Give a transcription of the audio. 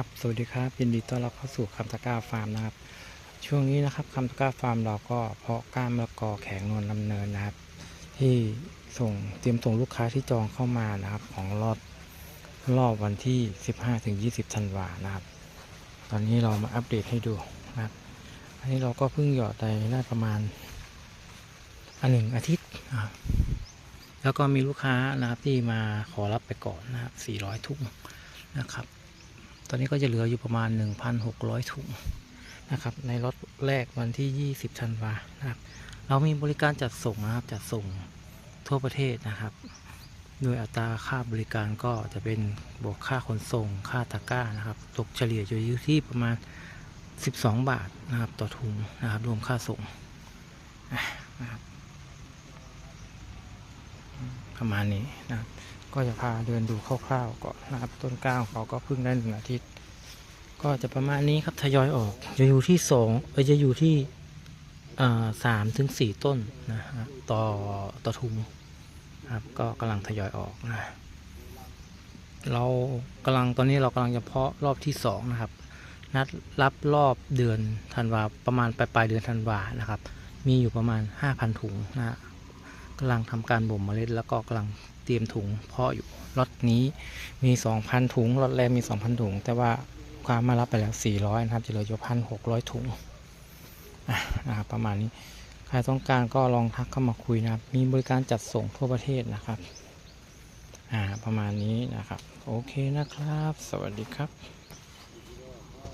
ครับสวัสดีครับยินดีต้อนรับเข้าสู่คำตะกร้าฟาร์มนะครับ ช่วงนี้นะครับคำตะกร้าฟาร์มเราก็เพาะกล้ามมะละกอแข็งนวลลำเนินนะครับ ที่ส่งเตรียมส่งลูกค้าที่จองเข้ามานะครับ ของรอบรอบวันที่ 15-20ธันวานะครับ ตอนนี้เรามาอัปเดตให้ดูนะครับ อันนี้เราก็เพิ่งหยอดไปได้ประมาณอันหนึ่งอาทิตย์นะครับแล้วก็มีลูกค้านะครับที่มาขอรับไปก่อนนะครับ400ถุงนะครับ ตอนนี้ก็จะเหลืออยู่ประมาณ 1,600 ถุงนะครับ ในรถแรกวันที่ 20ธันวานะครับ เรามีบริการจัดส่งนะครับ จัดส่งทั่วประเทศนะครับ โดยอัตราค่าบริการก็จะเป็นบวกค่าขนส่ง ค่าตะกร้านะครับ ตกเฉลี่ยอยู่ที่ประมาณ 12 บาทนะครับ ต่อถุงนะครับ รวมค่าส่งนะครับ ประมาณนี้นะครับก็จะพาเดินดูคร่าวๆก่อนนะครับต้นก้าของเขาก็เพิ่งได้หนึ่งอาทิตย์ ก็จะประมาณนี้ครับทยอยออก จะอยู่ที่สองจะอยู่ที่สามถึงสี่ต้นนะฮะต่อต่อทุงครับก็กำลังทยอยออกนะเรากำลังตอนนี้เรากำลังจะเพาะรอบที่สองนะครับ นัดรับรอบเดือนธันวาประมาณปลายปลายเดือนธันวานะครับ มีอยู่ประมาณห้าพันถุงนะฮะ กำลังทำการบ่มเมล็ด แล้วก็กำลังเตรียมถุงเพาะอยู่ล็อตนี้มีสองพันถุงล็อตแรกมีสองพันถุง แต่ว่าค้ามมารับไปแล้วสี่ร้อยนะครับจะเหลืออยู่พันหกร้อยถุงอะนะครับประมาณนี้ ใครต้องการก็ลองทักเข้ามาคุยนะครับ มีบริการจัดส่งทั่วประเทศนะครับอ่าประมาณนี้นะครับ โอเคนะครับ สวัสดีครับ